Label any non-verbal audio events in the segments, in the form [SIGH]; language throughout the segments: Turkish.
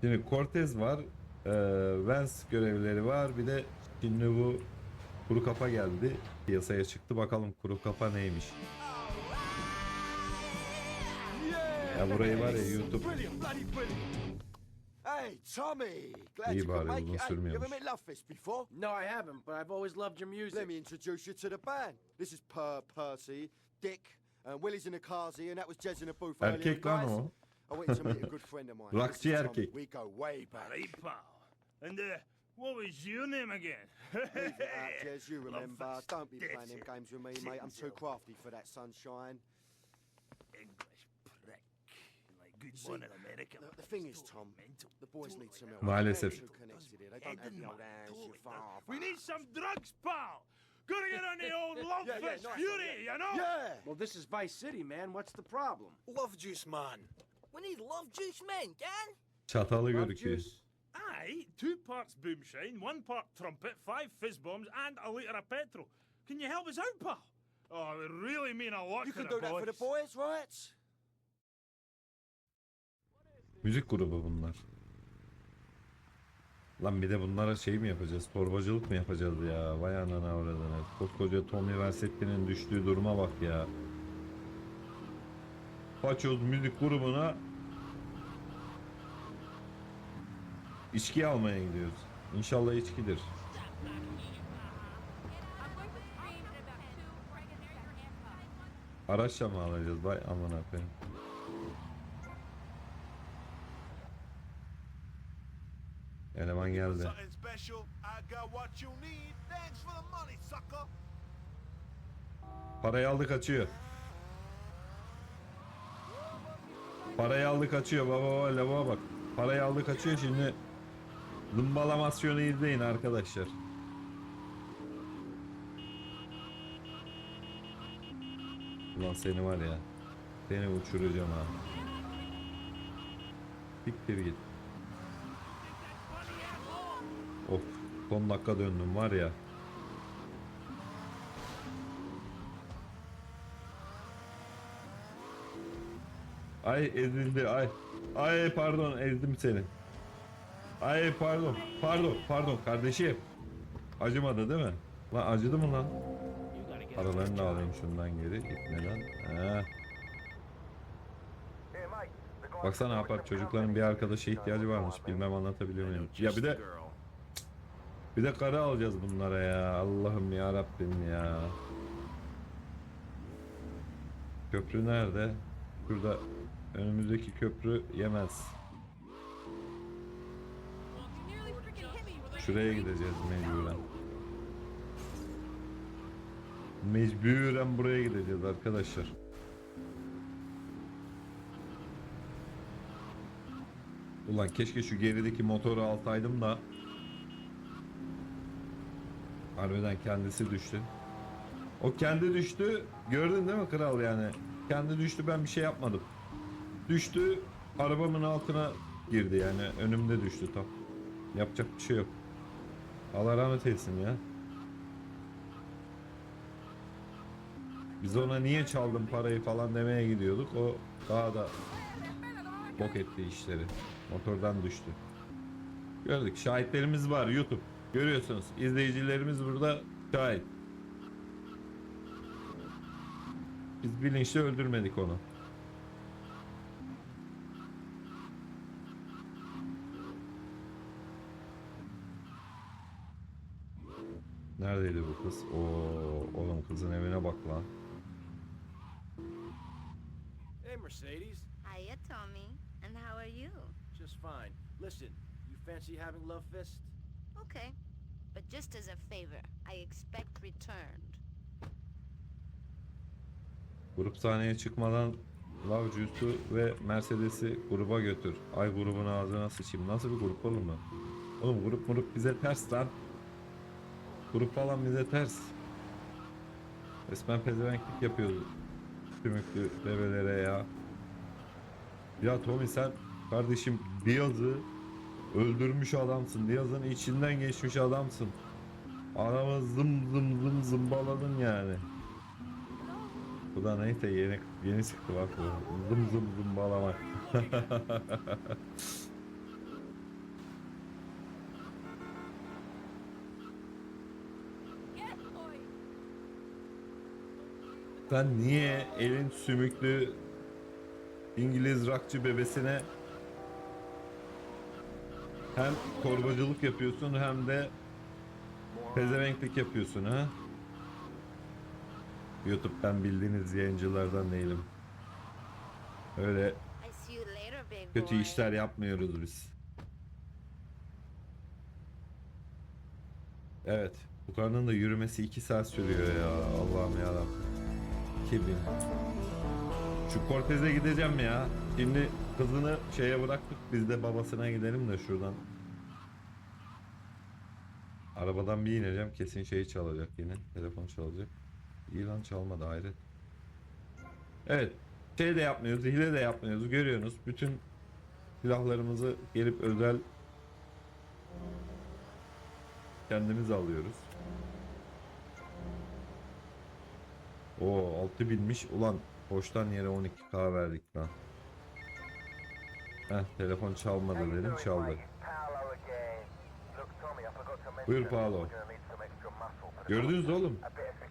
Şimdi Cortez var. E, Vance görevleri var. Bir de şimdi bu kuru kafa geldi. Piyasaya çıktı. Bakalım kuru kafa neymiş. Ya burayı var ya YouTube. Hey, Tommy! Glad İyi you could bari make uzun it. Hey, you ever sürmüyormuş. met Lovefist before? No, I haven't, but I've always loved your music. Let me introduce you to the band. This is Per Percy, Dick, and Willie's in the Carsey, and that was Jez in the booth erkek lan o. I went to meet a good friend of mine. Rockçı This is Tommy. erkek. We go way back. Hey, pal. And uh, what was your name again? Leave it out, [LAUGHS] Jez, you remember. Don't be playing them games with me, mate. I'm too crafty for that sunshine. English prick. Like good See, one in America. The, the thing is, Tom, Mental. the boys need some help. Maalesef. They're too connected here. They don't have the old hands you far. We need some drugs, pal. Gotta get on the [LAUGHS] old love Yeah, yeah, fest nice fury, you know? Yeah! Well, this is Vice City, man. What's the problem? Love juice, man. We need love juice men, gang. Çatalı Love gözüküyor. juice? Aye, two parts boomshine, one part trumpet, five fizz bombs, and a litre of petrol. Can you help us out, pal? Oh, it would really mean a lot You to can the do that for the boys. boys, right? Müzik grubu bunlar. Lan bir de bunlara şey mi yapacağız? Torbacılık mı yapacağız ya? Vay anana avradına. Koskoca Tommy Versetti'nin düştüğü duruma bak ya. Paçoz müzik grubuna içki almaya gidiyoruz. İnşallah içkidir. Araçla mı alacağız? Vay amına koyayım. Eleman geldi. Parayı aldı kaçıyor. Parayı aldı kaçıyor baba baba lavuğa bak. Parayı aldı kaçıyor şimdi. Zımbalamasyonu izleyin arkadaşlar. Ulan seni var ya. Seni uçuracağım ha. Siktir git. Of son dakika döndüm var ya. Ay ezildi ay. Ay pardon ezdim seni. Ay pardon. Pardon pardon kardeşim. Acımadı değil mi? Lan acıdı mı lan? Paralarını da alayım şundan geri. Gitmeden. He. Baksana Apar çocukların bir arkadaşa ihtiyacı varmış. Bilmem anlatabiliyor muyum? Ya bir de bir de karı alacağız bunlara ya. Allah'ım ya Rabbim ya. Köprü nerede? Şurada önümüzdeki köprü yemez. Şuraya gideceğiz mecburen. Mecburen buraya gideceğiz arkadaşlar. Ulan keşke şu gerideki motoru alsaydım da Harbiden kendisi düştü. O kendi düştü. Gördün değil mi kral yani? Kendi düştü ben bir şey yapmadım. Düştü arabamın altına girdi yani önümde düştü tam. Yapacak bir şey yok. Allah rahmet eylesin ya. Biz ona niye çaldım parayı falan demeye gidiyorduk. O daha da bok etti işleri. Motordan düştü. Gördük. Şahitlerimiz var YouTube. Görüyorsunuz. İzleyicilerimiz burada şahit. Biz bilinçli öldürmedik onu. Neredeydi bu kız? Oo, oğlum kızın evine bak lan. Hey, Mercedes. Hiya, Tommy. And how are you? Just fine. Listen, you fancy having Love Fist? Okay. But just as a favor, I expect returned. Grup sahneye çıkmadan Love Juice'u ve Mercedes'i gruba götür. Ay grubun ağzına sıçayım. Nasıl bir grup oğlum bu? Oğlum grup grup bize ters lan. Grup falan bize ters. Resmen pezevenklik yapıyoruz. Tümüklü bebelere ya. Ya Tommy sen kardeşim Diaz'ı öldürmüş adamsın. Diaz'ın içinden geçmiş adamsın. Adamı zım zım zım zımbaladın yani. Bu da neyse yeni yeni çıktı bak bu. Zım zım zımbalamak. [LAUGHS] Sen niye elin sümüklü İngiliz rakçı bebesine hem korbacılık yapıyorsun hem de pezevenklik yapıyorsun ha? YouTube'dan bildiğiniz yayıncılardan değilim. Öyle kötü işler yapmıyoruz biz. Evet. Bu karnın da yürümesi 2 saat sürüyor ya. Allah'ım yarabbim. 2000. Şu Cortez'e gideceğim ya. Şimdi kızını şeye bıraktık. Biz de babasına gidelim de şuradan. Arabadan bir ineceğim. Kesin şeyi çalacak yine. Telefon çalacak. İyi lan çalmadı hayret. Evet. Şey de yapmıyoruz. Hile de yapmıyoruz. Görüyorsunuz. Bütün silahlarımızı gelip özel kendimiz alıyoruz. O 6 binmiş. Ulan boştan yere 12k verdik lan. Heh telefon çalmadı dedim çaldı. Buyur Paolo. Gördünüz oğlum?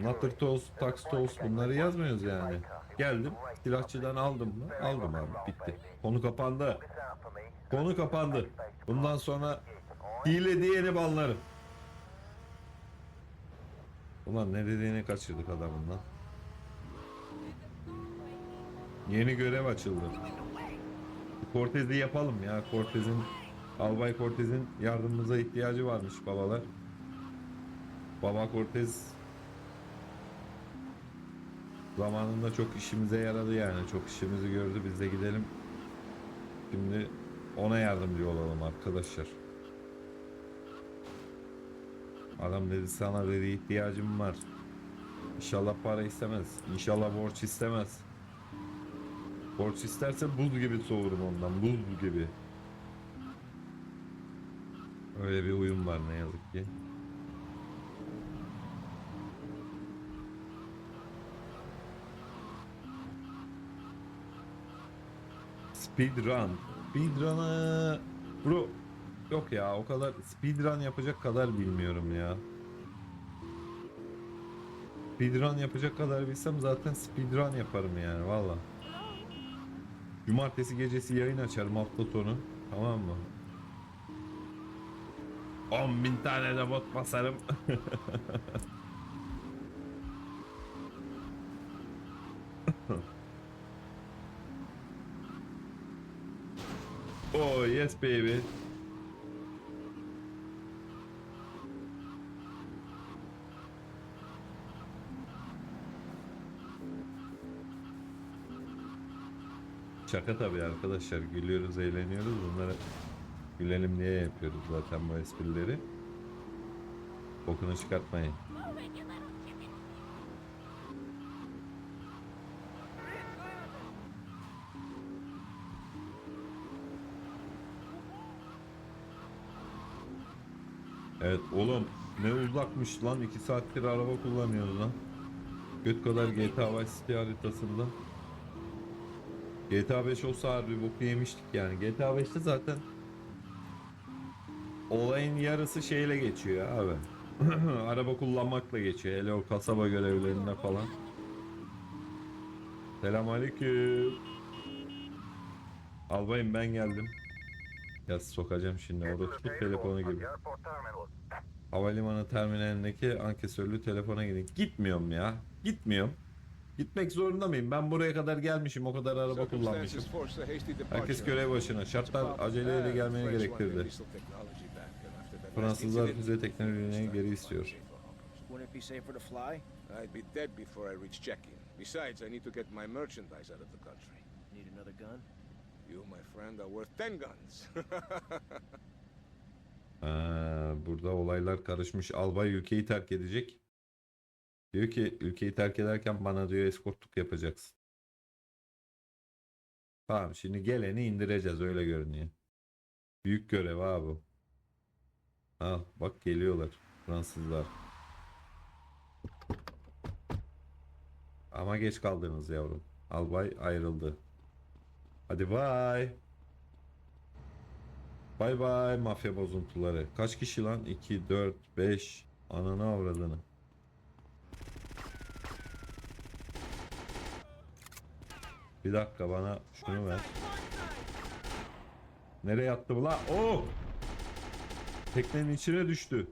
Nutter Toast, Tax Toast bunları yazmıyoruz yani. Geldim silahçıdan aldım mı? Aldım abi bitti. Konu kapandı. Konu kapandı. Bundan sonra hile diyeni banlarım. Ulan ne dediğini kaçırdık adamın lan. Yeni görev açıldı. Cortez'i yapalım ya. Cortez'in Albay Cortez'in yardımımıza ihtiyacı varmış babalar. Baba Cortez zamanında çok işimize yaradı yani. Çok işimizi gördü. Biz de gidelim. Şimdi ona yardımcı olalım arkadaşlar. Adam dedi sana dedi ihtiyacım var. İnşallah para istemez. İnşallah borç istemez. Borç isterse buz gibi soğurum ondan. Buz gibi. Öyle bir uyum var ne yazık ki. Speedrun. Speedrun'ı... Bro yok ya o kadar speedrun yapacak kadar bilmiyorum ya. Speedrun yapacak kadar bilsem zaten speedrun yaparım yani valla. Cumartesi gecesi yayın açarım hafta sonu. Tamam mı? 10 bin tane de bot basarım. [LAUGHS] oh yes baby. Şaka tabii arkadaşlar gülüyoruz eğleniyoruz bunları gülelim diye yapıyoruz zaten bu esprileri. Bokunu çıkartmayın. Evet oğlum ne uzakmış lan 2 saattir araba kullanıyoruz lan. Göt kadar GTA Vice City haritasında. GTA 5 olsa harbi boku yemiştik yani. GTA 5'te zaten olayın yarısı şeyle geçiyor abi. [CLEARS THROAT] Araba kullanmakla geçiyor. Hele o kasaba görevlerinde falan. Selamünaleyküm. Albayım ben geldim. Ya sokacağım şimdi orada tut telefonu gibi. Havalimanı terminalindeki ankesörlü telefona gidin. Gitmiyorum ya. Gitmiyorum. Gitmek zorunda mıyım? Ben buraya kadar gelmişim. O kadar araba kullanmışım. Herkes görev başına. Şartlar aceleyle gelmeni gerektirdi. Fransızlar füze teknolojilerini geri istiyor. Wouldn't it be safer to fly? I'd be dead before I reach check-in. Besides, I need to get my merchandise out of the country. Need another gun? You, my friend, are worth ten guns. Ha, [LAUGHS] burada olaylar karışmış. Albay ülkeyi terk edecek. Diyor ki ülkeyi terk ederken bana diyor eskortluk yapacaksın. Tamam şimdi geleni indireceğiz öyle görünüyor. Büyük görev abi. Al bak geliyorlar Fransızlar. Ama geç kaldınız yavrum. Albay ayrıldı. Hadi bay. Bay bay mafya bozuntuları. Kaç kişi lan? 2, 4, 5. Ananı avradını. Bir dakika bana şunu ver. Nereye attı bu la? Oo! Teknenin içine düştü.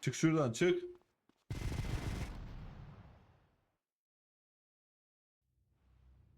Çık şuradan çık.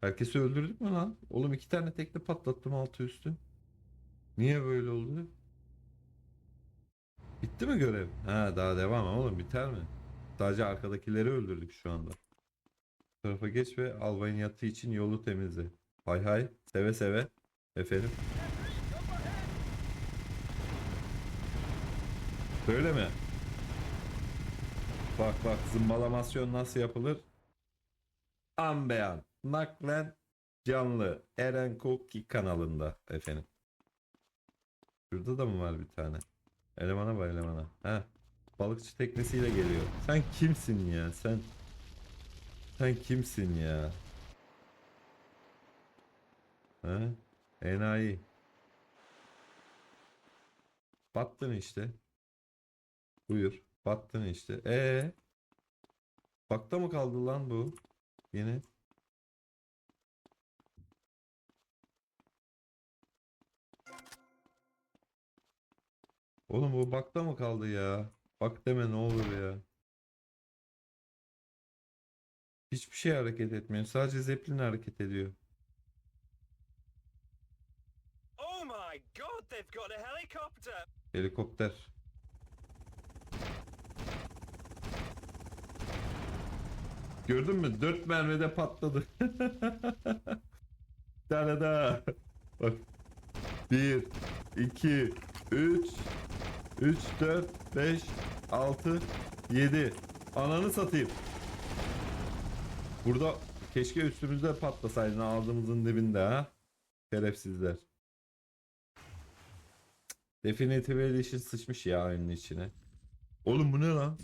Herkesi öldürdük mü lan? Oğlum iki tane tekne patlattım altı üstü. Niye böyle oldu? Bitti mi görev? Ha daha devam oğlum biter mi? Sadece arkadakileri öldürdük şu anda. Tarafa geç ve albayın yatı için yolu temizle. Hay hay seve seve. Efendim. Böyle mi? Bak bak zımbalamasyon nasıl yapılır? An beyan. Naklen canlı. Eren Koki kanalında efendim. Şurada da mı var bir tane? Elemana bak elemana. Ha. Balıkçı teknesiyle geliyor. Sen kimsin ya? Sen sen kimsin ya? Ha? Enayi. Battın işte. Buyur. Battın işte. Ee? Bakta mı kaldı lan bu? Yine. Oğlum bu bakta mı kaldı ya? Bak deme ne olur ya. Hiçbir şey hareket etmiyor. Sadece Zeppelin hareket ediyor. Oh my god, they've got a helicopter! Helikopter. Gördün mü? Dört mermide patladı. [LAUGHS] Bir tane daha. Bak. Bir, iki, üç, üç, dört, beş, altı, yedi. Ananı satayım. Burada keşke üstümüzde patlasaydın ağzımızın dibinde ha. Şerefsizler. Definitive Edition sıçmış ya oyunun içine. Oğlum bu ne lan?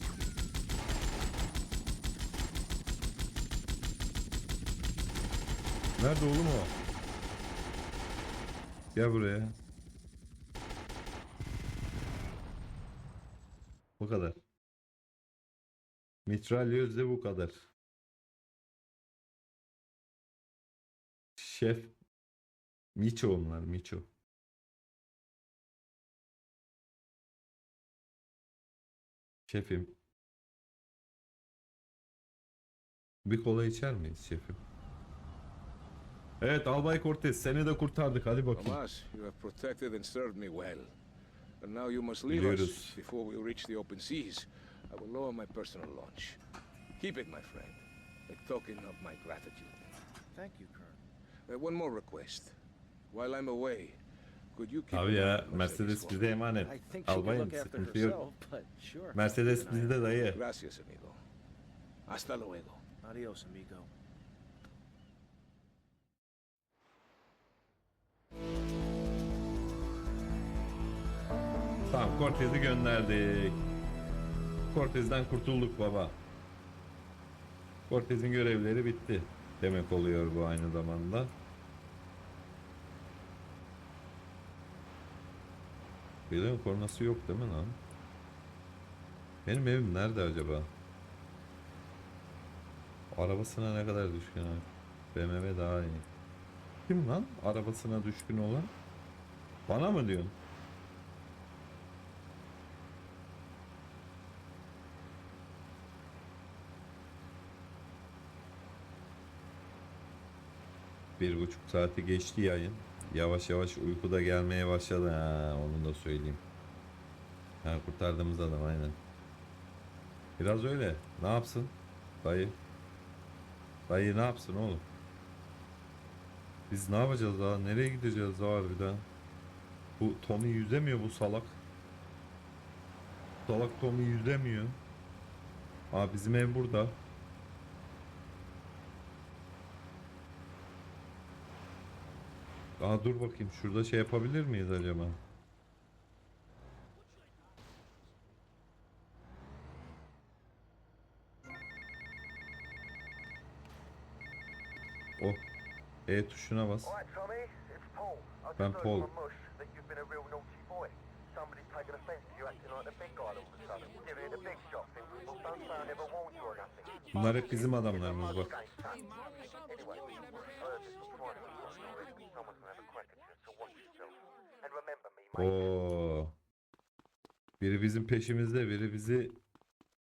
Nerede oğlum o? Gel buraya. Bu kadar. Mitralyöz de bu kadar. Şef Miço onlar Miço. Şefim. Bir kola içer miyiz şefim? Evet Albay Cortez seni de kurtardık hadi bakayım. Tomas, you have protected and served me well. And now you must leave Biliyoruz. us before we reach the open seas. I will lower my personal launch. Keep it, my friend. A token of my gratitude. Thank you, Colonel. Uh, one more request. While I'm away, could you keep Abi ya Mercedes bize me? emanet. Albayım sıkıntı yok. but. Mercedes bizde dayı. Gracias, amigo. Hasta luego. Adios, amigo. Tamam Cortez'i gönderdik. Cortez'den kurtulduk baba. Cortez'in görevleri bitti. Demek oluyor bu aynı zamanda. Bilmiyorum kornası yok değil mi lan? Benim evim nerede acaba? Arabasına ne kadar düşkün abi? BMW daha iyi. Kim lan arabasına düşkün olan? Bana mı diyorsun? Bir buçuk saati geçti yayın. Yavaş yavaş uyku da gelmeye başladı. Ha, onu da söyleyeyim. Ha, kurtardığımız adam aynen. Biraz öyle. Ne yapsın? Dayı. Dayı ne yapsın oğlum? Biz ne yapacağız daha? Nereye gideceğiz daha harbiden? Bu Tommy yüzemiyor bu salak. Salak Tommy yüzemiyor. Aa bizim ev burada. Aa dur bakayım şurada şey yapabilir miyiz acaba? Oh. E tuşuna bas. Ben Paul. Bunlar hep bizim adamlarımız bak. Against that. Anyway, I've heard this before. Someone's gonna have a crack at you, so watch yourself. And remember me, mate. Oo. Biri bizim peşimizde, biri bizi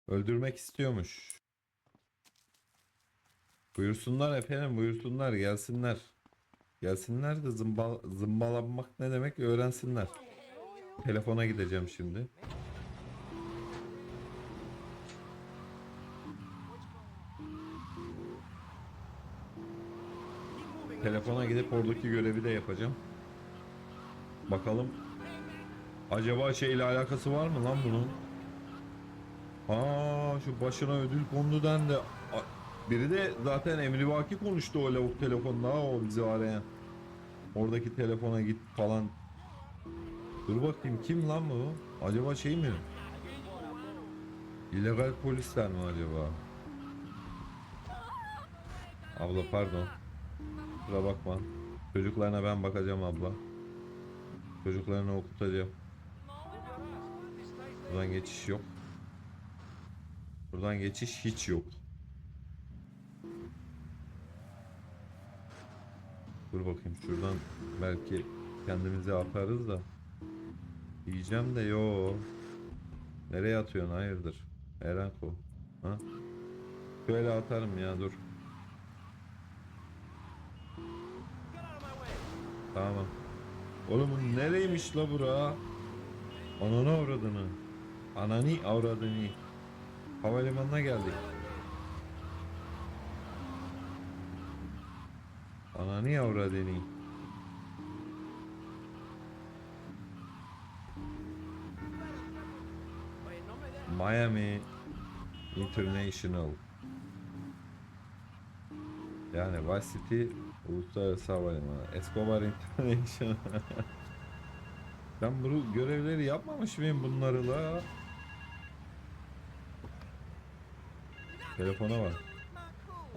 öldürmek istiyormuş. Buyursunlar efendim, buyursunlar, gelsinler. Gelsinler de zımbal zımbalanmak ne demek öğrensinler. Telefona gideceğim şimdi. Telefona gidip oradaki görevi de yapacağım. Bakalım Acaba şeyle alakası var mı lan bunun? Aa şu başına ödül kondu dendi. Biri de zaten emrivaki konuştu o lavuk telefonda ha, o bizi arayan. Oradaki telefona git falan. Dur bakayım kim lan bu? Acaba şey mi? İllegal polisler mi acaba? Abla pardon. Kusura bakma. Çocuklarına ben bakacağım abla. Çocuklarını okutacağım. Buradan geçiş yok. Buradan geçiş hiç yok. Dur bakayım şuradan belki kendimizi atarız da. Diyeceğim de yo. Nereye atıyorsun hayırdır? Erenko. Ha? Şöyle atarım ya dur. Tamam. Oğlum nereymiş la bura? Ananı avradını. Anani avradını. Havalimanına geldik. Anani avradını. Miami International. Yani Vice City Uluslararası Havalimanı. Escobar International. [LAUGHS] ben bu görevleri yapmamış mıyım bunları la? Telefona bak.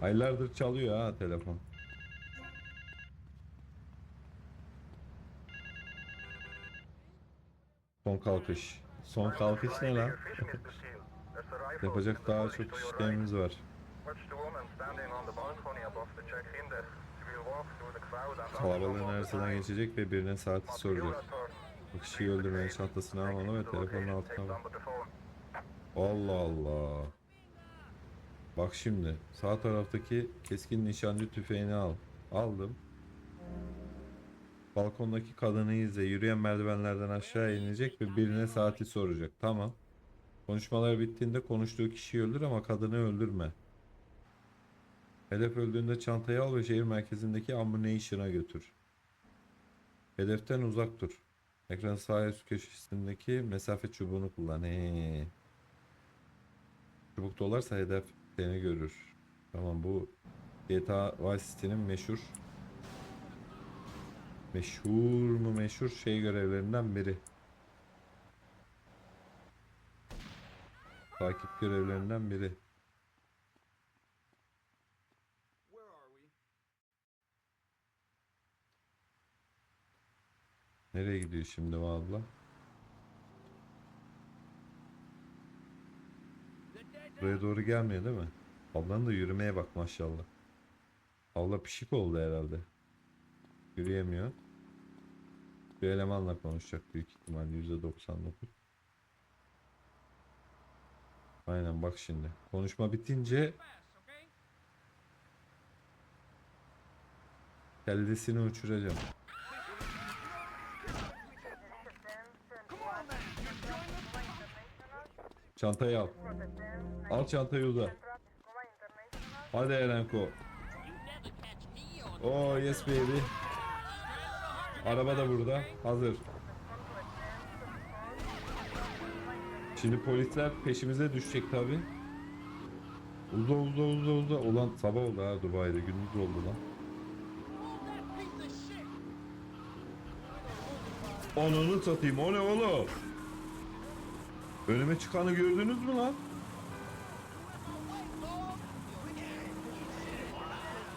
Aylardır çalıyor ha telefon. Son kalkış. Son kalkış ne lan? [LAUGHS] Yapacak daha çok işlerimiz var. Kalabalığın arasından geçecek ve birine saati soracak. Bu kişiyi öldürmenin çantasını almalı ve telefonun altına bak. Allah Allah. Bak şimdi sağ taraftaki keskin nişancı tüfeğini al. Aldım. Balkondaki kadını izle. Yürüyen merdivenlerden aşağı inecek ve birine saati soracak. Tamam. Konuşmalar bittiğinde konuştuğu kişiyi öldür ama kadını öldürme. Hedef öldüğünde çantayı al ve şehir merkezindeki ammunition'a götür. Hedeften uzak dur. Ekran sağ üst köşesindeki mesafe çubuğunu kullan. He. Çubuk dolarsa hedef seni görür. Tamam bu GTA Vice City'nin meşhur meşhur mu meşhur şey görevlerinden biri. Takip görevlerinden biri. Nereye gidiyor şimdi bu Buraya doğru gelmiyor değil mi? Ablanın da yürümeye bak maşallah. Abla pişik oldu herhalde. Yürüyemiyor. Bir elemanla konuşacak büyük ihtimal %99. Aynen bak şimdi. Konuşma bitince kellesini uçuracağım. Çantayı al. Al çantayı uza. Hadi Erenko. Oh yes baby. Araba da burada. Hazır. Şimdi polisler peşimize düşecek tabi. Uza uza uza uza. Ulan sabah oldu ha Dubai'de. Gündüz oldu lan. Ananı satayım. O ne oğlum? Önüme çıkanı gördünüz mü lan?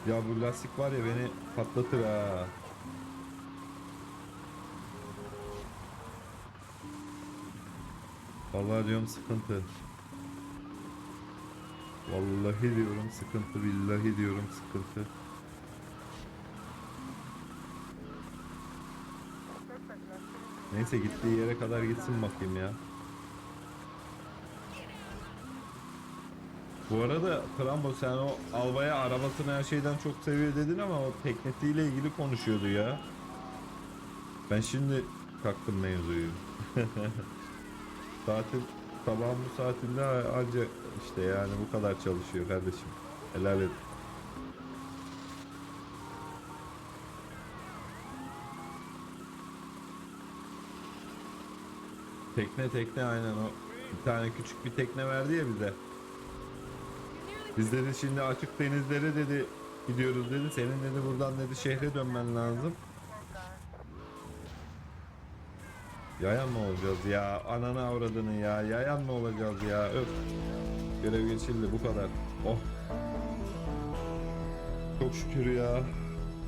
Ya bu lastik var ya beni patlatır ha. Vallahi diyorum sıkıntı. Vallahi diyorum sıkıntı, billahi diyorum sıkıntı. Neyse gittiği yere kadar gitsin bakayım ya. Bu arada Krambo sen o albaya arabasını her şeyden çok seviyor dedin ama o teknetiyle ilgili konuşuyordu ya. Ben şimdi taktım mevzuyu. [LAUGHS] Saatin sabahın bu saatinde anca işte yani bu kadar çalışıyor kardeşim. Helal et. Tekne tekne aynen o. Bir tane küçük bir tekne verdi ya bize. Biz dedi şimdi açık denizlere dedi gidiyoruz dedi. Senin dedi buradan dedi şehre dönmen lazım. Yayan mı olacağız ya? Ananı avradını ya. Yayan mı olacağız ya? Öp. Görev geçildi bu kadar. Oh. Çok şükür ya.